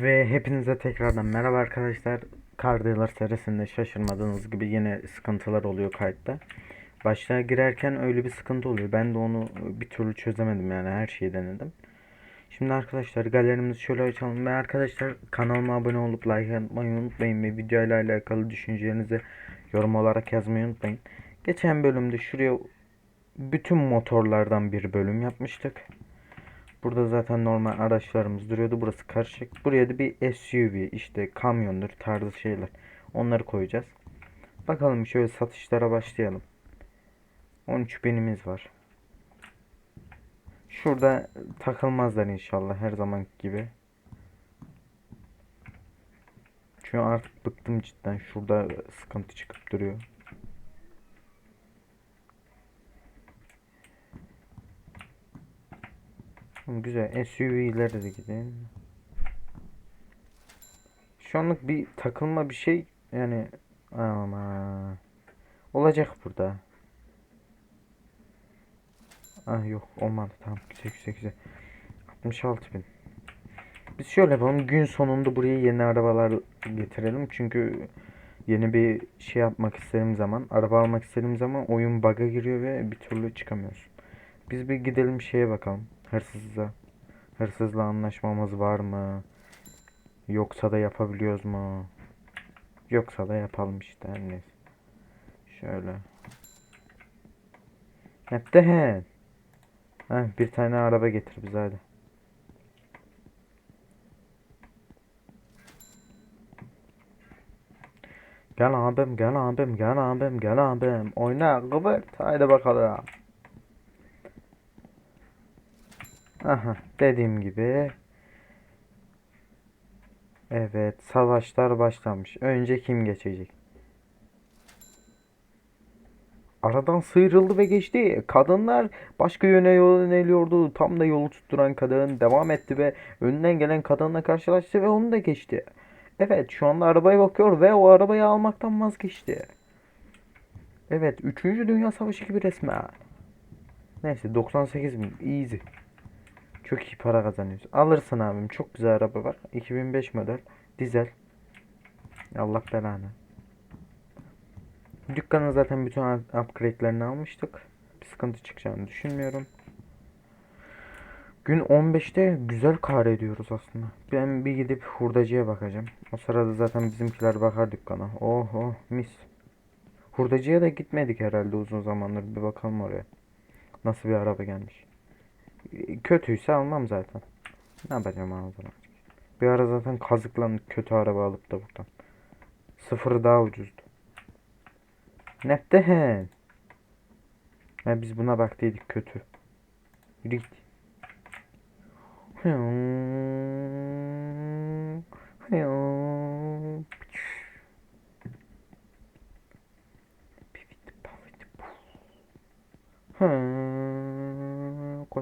Ve hepinize tekrardan merhaba arkadaşlar. Car Dealer serisinde şaşırmadığınız gibi yine sıkıntılar oluyor kayıtta. Başta girerken öyle bir sıkıntı oluyor. Ben de onu bir türlü çözemedim yani her şeyi denedim. Şimdi arkadaşlar galerimizi şöyle açalım ve arkadaşlar kanalıma abone olup like atmayı unutmayın ve videoyla alakalı düşüncelerinizi yorum olarak yazmayı unutmayın. Geçen bölümde şuraya bütün motorlardan bir bölüm yapmıştık. Burada zaten normal araçlarımız duruyordu. Burası karışık. Buraya da bir SUV işte kamyondur tarzı şeyler. Onları koyacağız. Bakalım şöyle satışlara başlayalım. 13 binimiz var. Şurada takılmazlar inşallah her zaman gibi. Çünkü artık bıktım cidden. Şurada sıkıntı çıkıp duruyor. Güzel. SUV'lere de gidelim. Şu anlık bir takılma bir şey yani ama olacak burada. Ah yok olmadı tamam güzel güzel güzel. 66 bin. Biz şöyle yapalım gün sonunda buraya yeni arabalar getirelim çünkü yeni bir şey yapmak istediğim zaman araba almak istediğim zaman oyun bug'a giriyor ve bir türlü çıkamıyorsun. Biz bir gidelim şeye bakalım hırsızla. Hırsızla anlaşmamız var mı? Yoksa da yapabiliyoruz mu? Yoksa da yapalım işte her neyse. Şöyle. Hatta he. Heh, bir tane araba getir bize hadi. Gel abim gel abim gel abim gel abim. Oyna kıvırt. Haydi bakalım. Aha dediğim gibi. Evet savaşlar başlamış. Önce kim geçecek? Aradan sıyrıldı ve geçti. Kadınlar başka yöne yöneliyordu. Tam da yolu tutturan kadın devam etti ve önünden gelen kadınla karşılaştı ve onu da geçti. Evet şu anda arabaya bakıyor ve o arabayı almaktan vazgeçti. Evet 3. Dünya Savaşı gibi resmen. Neyse 98 bin easy. Çok iyi para kazanıyoruz. Alırsın abim. Çok güzel araba var. 2005 model. Dizel. Allah belanı. Dükkanın zaten bütün up- upgrade'lerini almıştık. Bir sıkıntı çıkacağını düşünmüyorum. Gün 15'te güzel kar ediyoruz aslında. Ben bir gidip hurdacıya bakacağım. O sırada zaten bizimkiler bakar dükkana. Oh oh mis. Hurdacıya da gitmedik herhalde uzun zamandır. Bir bakalım oraya. Nasıl bir araba gelmiş. Kötüyse almam zaten. Ne yapacağım ağzına? Bir ara zaten kazıklandık kötü araba alıp da buradan. Sıfırı daha ucuzdu. Ne dehen? Ha biz buna baktıydık kötü. Yürü git.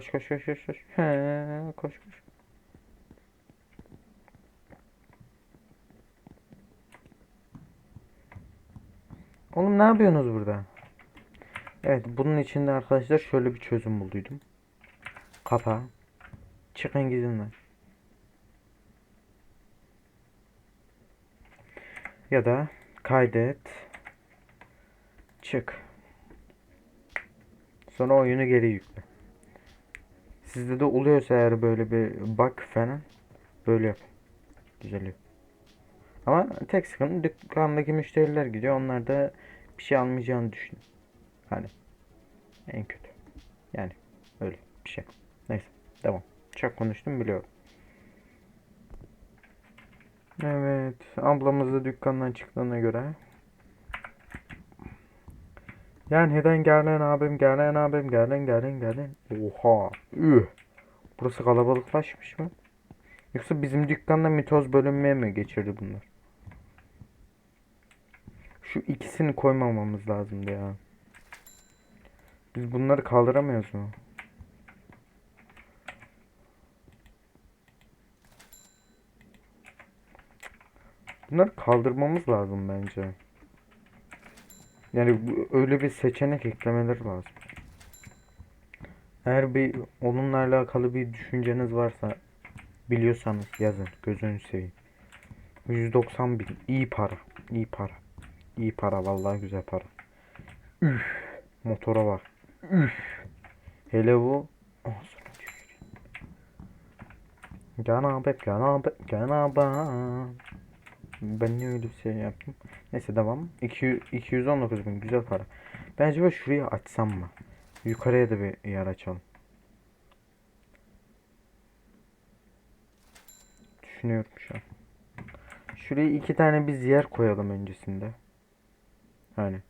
Koş koş koş koş koş. Hı, Koş koş. Oğlum ne yapıyorsunuz burada? Evet bunun içinde arkadaşlar şöyle bir çözüm bulduydum. Kapa. Çıkın gidin lan. Ya da kaydet. Çık. Sonra oyunu geri yükle. Sizde de oluyorsa eğer böyle bir bug falan böyle yap. Düzeliyor. Ama tek sıkıntı dükkandaki müşteriler gidiyor. Onlar da bir şey almayacağını düşün. Hani en kötü. Yani öyle bir şey. Neyse devam. Çok konuştum biliyorum. Evet ablamız da dükkandan çıktığına göre. Yani neden gelen abim gelen abim gelen gelen gelen. Oha. Üh. Burası kalabalıklaşmış mı? Yoksa bizim dükkanda mitoz bölünmeye mi geçirdi bunlar? Şu ikisini koymamamız lazımdı ya. Biz bunları kaldıramıyoruz mu? Bunları kaldırmamız lazım bence. Yani öyle bir seçenek eklemeleri lazım. Eğer bir onunla alakalı bir düşünceniz varsa Biliyorsanız yazın. Gözünü seveyim. 190 bin. İyi para. İyi para. İyi para. Vallahi güzel para. Üf. Motora bak. Üf. Hele bu. Cenab-ı Cenab-ı Cenab-ı Ben niye öyle bir şey yaptım? Neyse devam. 200, 219 bin güzel para. Bence ben şurayı açsam mı? Yukarıya da bir yer açalım. Düşünüyorum şu an. Şuraya iki tane biz yer koyalım öncesinde. Hani.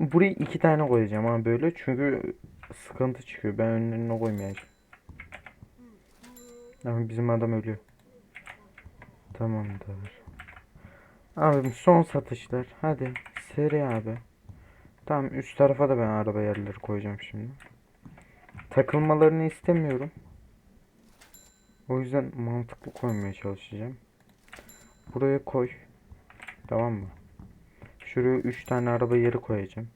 Buraya iki tane koyacağım ha böyle çünkü sıkıntı çıkıyor. Ben önlerine koymayacağım. Ama bizim adam ölüyor. Tamamdır. Abim son satışlar. Hadi seri abi. Tamam üst tarafa da ben araba yerleri koyacağım şimdi. Takılmalarını istemiyorum. O yüzden mantıklı koymaya çalışacağım. Buraya koy. Tamam mı? Şuraya 3 tane araba yeri koyacağım.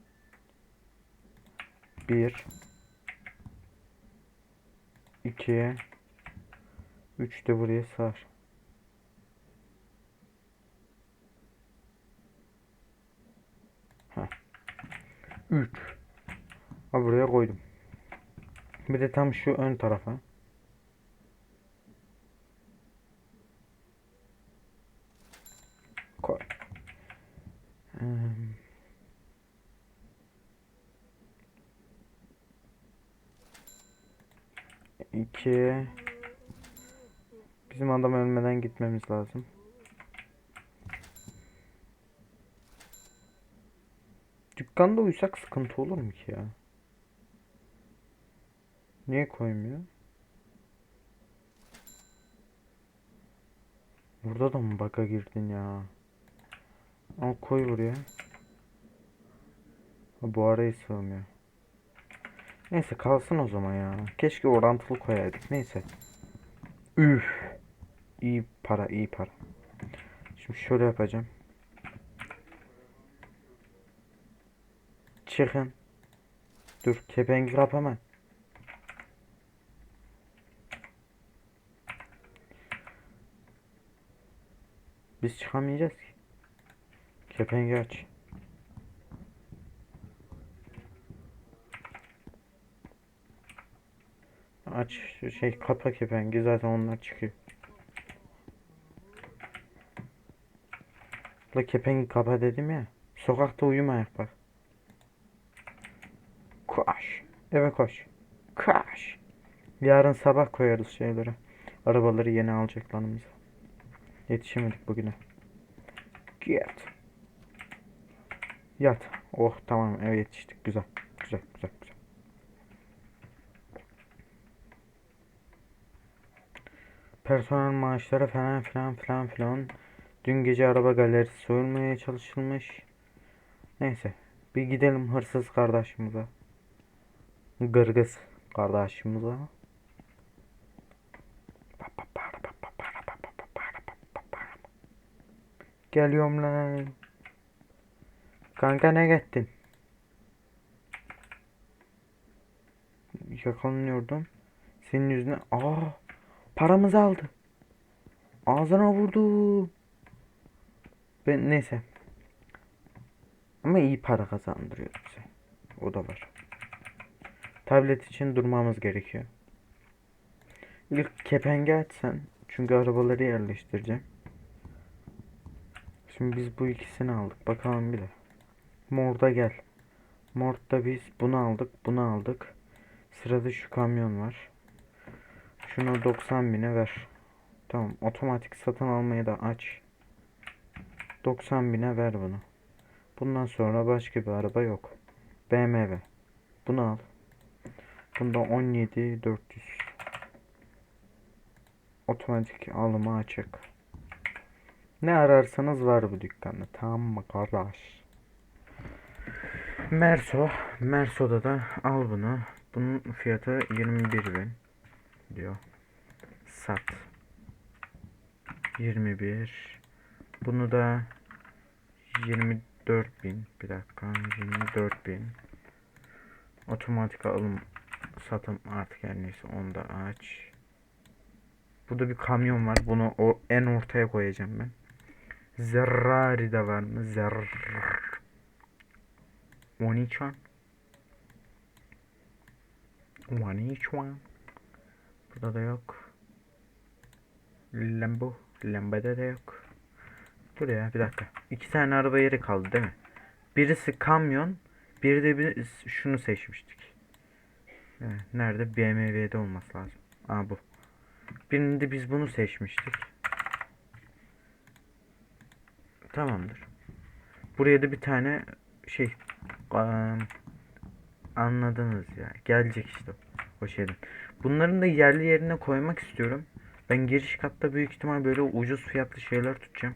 1 2 3 de buraya sar. Heh. 3 Ha buraya koydum. Bir de tam şu ön tarafa. 2 Bizim adam ölmeden gitmemiz lazım. Dükkanda uysak sıkıntı olur mu ki ya? Niye koymuyor? Burada da mı baka girdin ya? Al koy buraya. Ha, bu araya sığmıyor. Neyse kalsın o zaman ya. Keşke orantılı koyaydık. Neyse. Üf. İyi para, iyi para. Şimdi şöyle yapacağım. Çıkın. Dur, kepengi kapama. Biz çıkamayacağız ki. Kepengi aç. Aç şey kapa kepengi zaten onlar çıkıyor. La kepengi kapa dedim ya. Sokakta uyumayak bak. Koş. Eve koş. Koş. Yarın sabah koyarız şeyleri. Arabaları yeni alacaklarımıza. Yetişemedik bugüne. Git. Yat. Oh tamam eve yetiştik. Güzel. Güzel güzel güzel. Personel maaşları falan filan filan filan. Dün gece araba galerisi soyulmaya çalışılmış. Neyse. Bir gidelim hırsız kardeşimize. Gırgız kardeşimize. Geliyorum lan. Kanka ne gittin? Yakalanıyordum. Senin yüzüne. Aa, paramızı aldı. Ağzına vurdu. Ben neyse. Ama iyi para kazandırıyor bize. O da var. Tablet için durmamız gerekiyor. İlk kepengi açsan. Çünkü arabaları yerleştireceğim. Şimdi biz bu ikisini aldık. Bakalım bir de. Morda gel. Mord'da biz bunu aldık. Bunu aldık. Sırada şu kamyon var. Şunu 90 bine ver. Tamam. Otomatik satın almayı da aç. 90 bine ver bunu. Bundan sonra başka bir araba yok. BMW. Bunu al. Bunda 17 400. Otomatik alımı açık. Ne ararsanız var bu dükkanda. Tamam mı kardeş? Merso. Merso'da da al bunu. Bunun fiyatı 21.000 diyor. Sat. 21. Bunu da 20 4000 bir dakika. 24000 otomatik alım satım artık her neyse onu da aç. Burada bir kamyon var. Bunu o en ortaya koyacağım ben. Zerrari de var mı? Zerr 12 an 12 an burada da yok Lambo Lambada da yok Dur ya bir dakika. İki tane araba yeri kaldı değil mi? Birisi kamyon, biri de bir şunu seçmiştik. Nerede? BMW'de olması lazım. Aa bu. Birinde biz bunu seçmiştik. Tamamdır. Buraya da bir tane şey anladınız ya. Gelecek işte o şeyden. Bunların da yerli yerine koymak istiyorum. Ben giriş katta büyük ihtimal böyle ucuz fiyatlı şeyler tutacağım.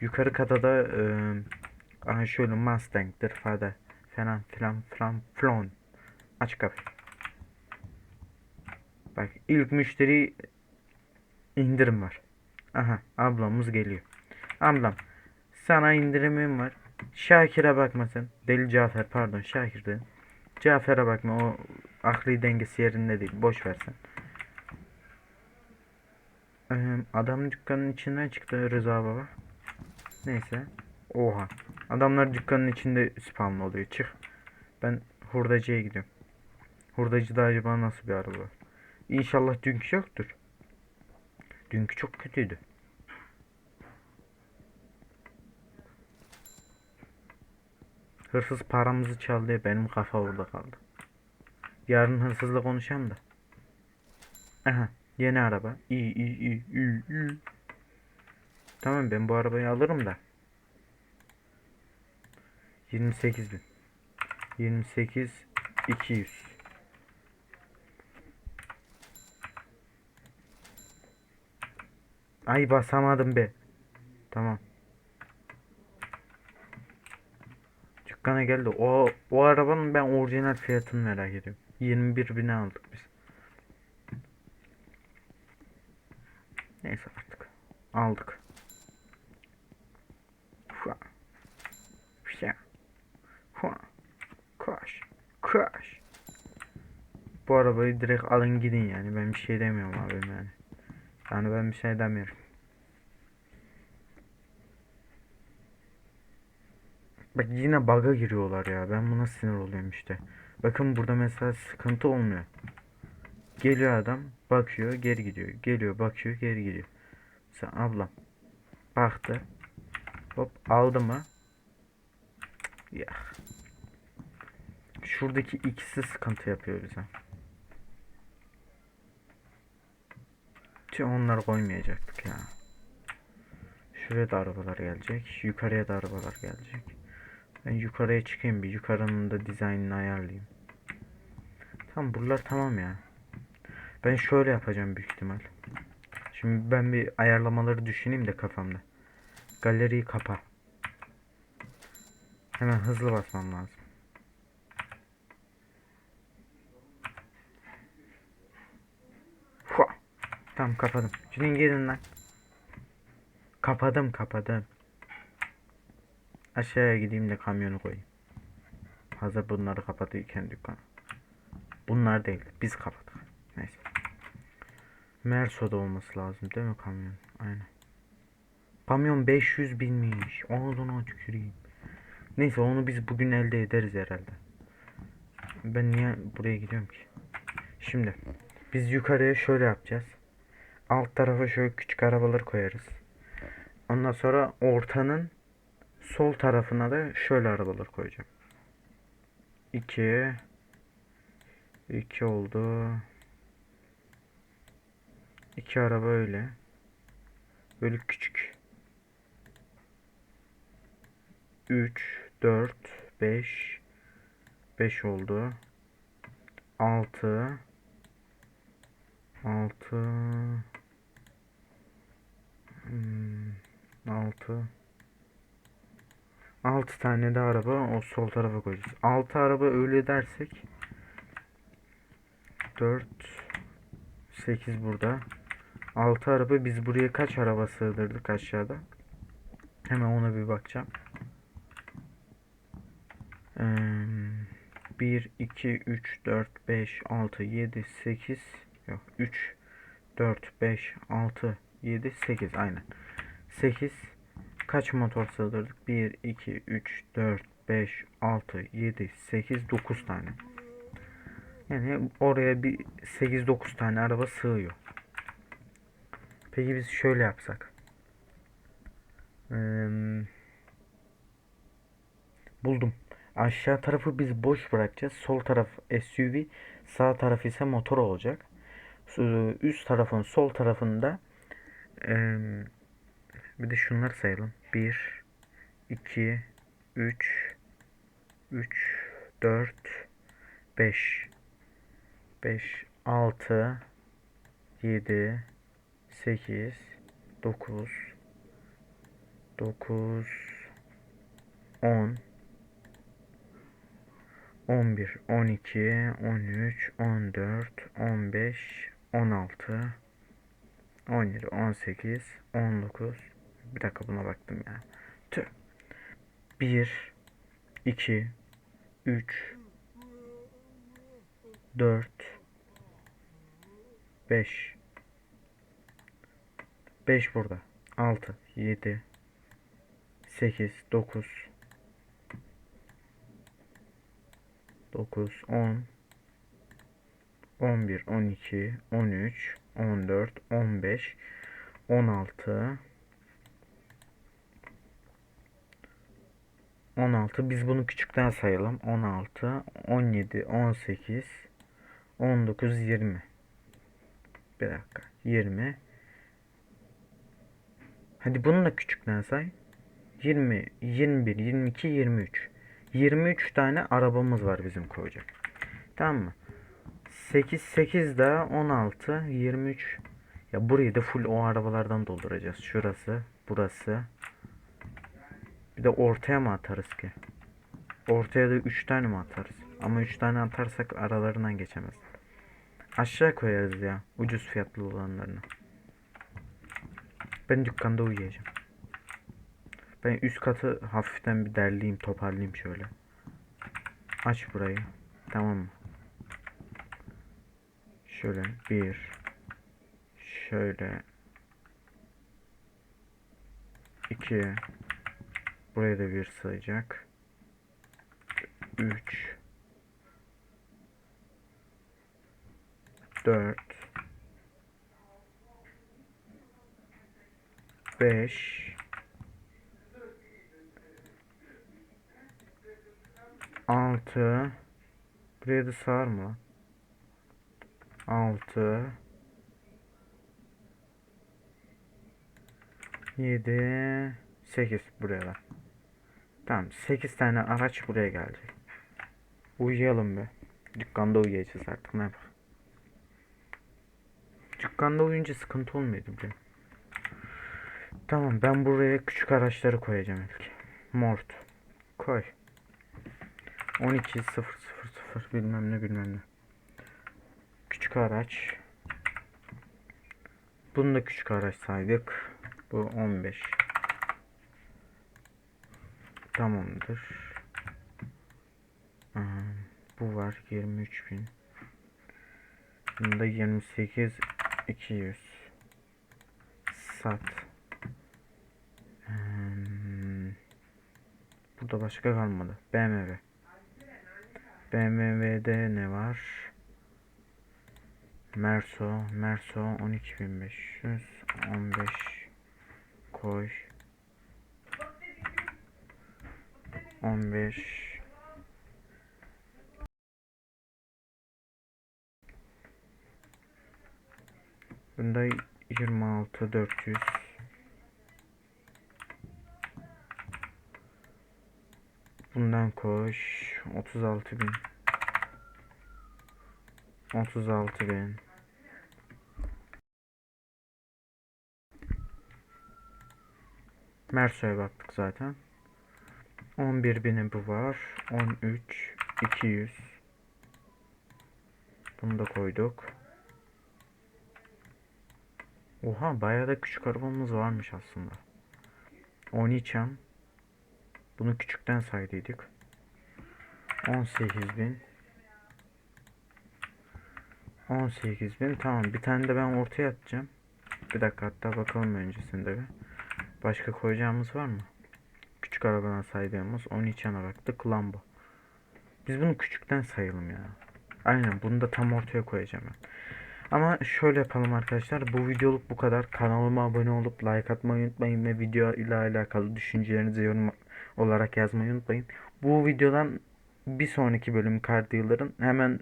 Yukarı kata da e, şöyle Mustang'dir falan falan filan filan flon. Aç kapıyı. Bak ilk müşteri indirim var. Aha ablamız geliyor. Ablam sana indirimim var. Şakir'e bakma sen. Deli Cafer pardon Şakir dedim. Cafer'e bakma o akli dengesi yerinde değil. Boş versen. Ee, adam dükkanın içinden çıktı Rıza baba. Neyse. Oha. Adamlar dükkanın içinde spawn oluyor. Çık. Ben hurdacıya gidiyorum. Hurdacıda acaba nasıl bir araba? İnşallah dünkü yoktur. Dünkü çok kötüydü. Hırsız paramızı çaldı benim kafa orada kaldı. Yarın hırsızla konuşalım da. Aha yeni araba. İyi iyi iyi iyi iyi. Tamam ben bu arabayı alırım da. 28 bin. 28 200. Ay basamadım be. Tamam. Dükkana geldi. O o arabanın ben orijinal fiyatını merak ediyorum. 21 bine aldık biz. Neyse artık. Aldık. Hua. Hua. Hua. Koş. Koş. Bu arabayı direkt alın gidin yani. Ben bir şey demiyorum abim yani. Yani ben bir şey demiyorum. Bak yine bug'a giriyorlar ya. Ben buna sinir oluyorum işte. Bakın burada mesela sıkıntı olmuyor. Geliyor adam, bakıyor, geri gidiyor. Geliyor, bakıyor, geri gidiyor. Sen ablam baktı. Hop aldı mı? Ya. Şuradaki ikisi sıkıntı yapıyor bize. Tüh onları koymayacaktık ya. Şuraya da arabalar gelecek. Yukarıya da arabalar gelecek. Ben yukarıya çıkayım bir. Yukarının da dizaynını ayarlayayım. Tamam buralar tamam ya. Ben şöyle yapacağım büyük ihtimal. Şimdi ben bir ayarlamaları düşüneyim de kafamda. Galeriyi kapa. Hemen hızlı basmam lazım. Hua. Tamam kapadım. Cüneyt gelin lan. Kapadım kapadım. Aşağıya gideyim de kamyonu koyayım. Hazır bunları kapatıyorken dükkan. Bunlar değil. Biz kapattık. Neyse. Merso'da olması lazım değil mi kamyon? Aynen. Kamyon 500 binmiş. Ağzına tüküreyim. Neyse onu biz bugün elde ederiz herhalde. Ben niye buraya gidiyorum ki? Şimdi biz yukarıya şöyle yapacağız. Alt tarafa şöyle küçük arabalar koyarız. Ondan sonra ortanın sol tarafına da şöyle arabalar koyacağım. 2 2 oldu. İki araba öyle. Böyle küçük. 3 4 5 5 oldu. 6 6 hmm, 6 6 tane de araba o sol tarafa koyacağız. 6 araba öyle dersek 4 8 burada. 6 araba biz buraya kaç araba sığdırdık aşağıda? Hemen ona bir bakacağım. 1, 2, 3, 4, 5, 6, 7, 8 yok 3, 4, 5, 6, 7, 8 aynen. 8 kaç motor sığdırdık? 1, 2, 3, 4, 5, 6, 7, 8, 9 tane. Yani oraya bir 8-9 tane araba sığıyor. Peki biz şöyle yapsak. Eee, buldum. Aşağı tarafı biz boş bırakacağız. Sol taraf SUV, sağ taraf ise motor olacak. Üst tarafın sol tarafında eee, bir de şunları sayalım. 1 2 3 3 4 5 5 6 7 8 9 9 10 11 12 13 14 15 16 17 18 19 bir dakika buna baktım ya. Tüh. 1 2 3 4 5 5 burada. 6 7 8 9 9 10 11 12 13 14 15 16 16 biz bunu küçükten sayalım. 16 17 18 19 20 bir dakika. 20 hadi bunu da küçükten say. 20 21 22 23 23 tane arabamız var bizim koyacak. Tamam mı? 8 8 daha 16 23 ya burayı da full o arabalardan dolduracağız. Şurası burası. Bir de ortaya mı atarız ki? Ortaya da 3 tane mi atarız? Ama 3 tane atarsak aralarından geçemez. Aşağı koyarız ya. Ucuz fiyatlı olanlarını. Ben dükkanda uyuyacağım. Ben üst katı hafiften bir derleyeyim, toparlayayım şöyle. Aç burayı. Tamam mı? Şöyle bir. Şöyle. iki. Buraya da bir sığacak. 3 4 5 6 Buraya da sığar mı lan? 6 7 8 buraya da. Tamam 8 tane araç buraya gelecek. Uyuyalım be. Dükkanda uyuyacağız artık ne yapalım. Dükkanda uyuyunca sıkıntı olmuyordu bile. Tamam ben buraya küçük araçları koyacağım ilk. Mort. Koy. 12 0 0 0 bilmem ne bilmem ne. Küçük araç. Bunu da küçük araç saydık. Bu 15. Tamamdır. Aha, bu var 23.000. Bunda 28 200. Sat. Hmm. Burada başka kalmadı. BMW. BMW'de ne var? Merso, Merso 12500 15 koy 15 Bunda 26 400 Bundan koş 36 bin. 36 bin. Merso'ya baktık zaten. 11 bini bu var 13 200 Bunu da koyduk Oha bayağı da küçük arabamız varmış aslında 13 Bunu küçükten saydıydık 18 bin. 18 bin. Tamam. Bir tane de ben ortaya atacağım. Bir dakika hatta bakalım öncesinde bir. Başka koyacağımız var mı? Küçük arabadan saydığımız 13 yana baktık. Lambo. Biz bunu küçükten sayalım ya. Aynen bunu da tam ortaya koyacağım ben. Ama şöyle yapalım arkadaşlar. Bu videoluk bu kadar. Kanalıma abone olup like atmayı unutmayın ve video ile alakalı düşüncelerinizi yorum olarak yazmayı unutmayın. Bu videodan bir sonraki bölüm Car Dealer'ın hemen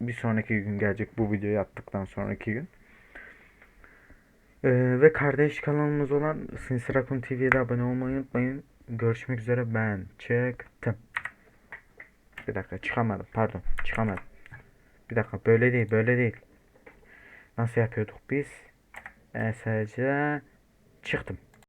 bir sonraki gün gelecek bu videoyu attıktan sonraki gün. Ee, ve kardeş kanalımız olan Sinsirakun TV'ye de abone olmayı unutmayın. Görüşmek üzere ben çıktım. Bir dakika çıkamadım pardon çıkamadım. Bir dakika böyle değil böyle değil. Nasıl yapıyorduk biz? ESC çıktım.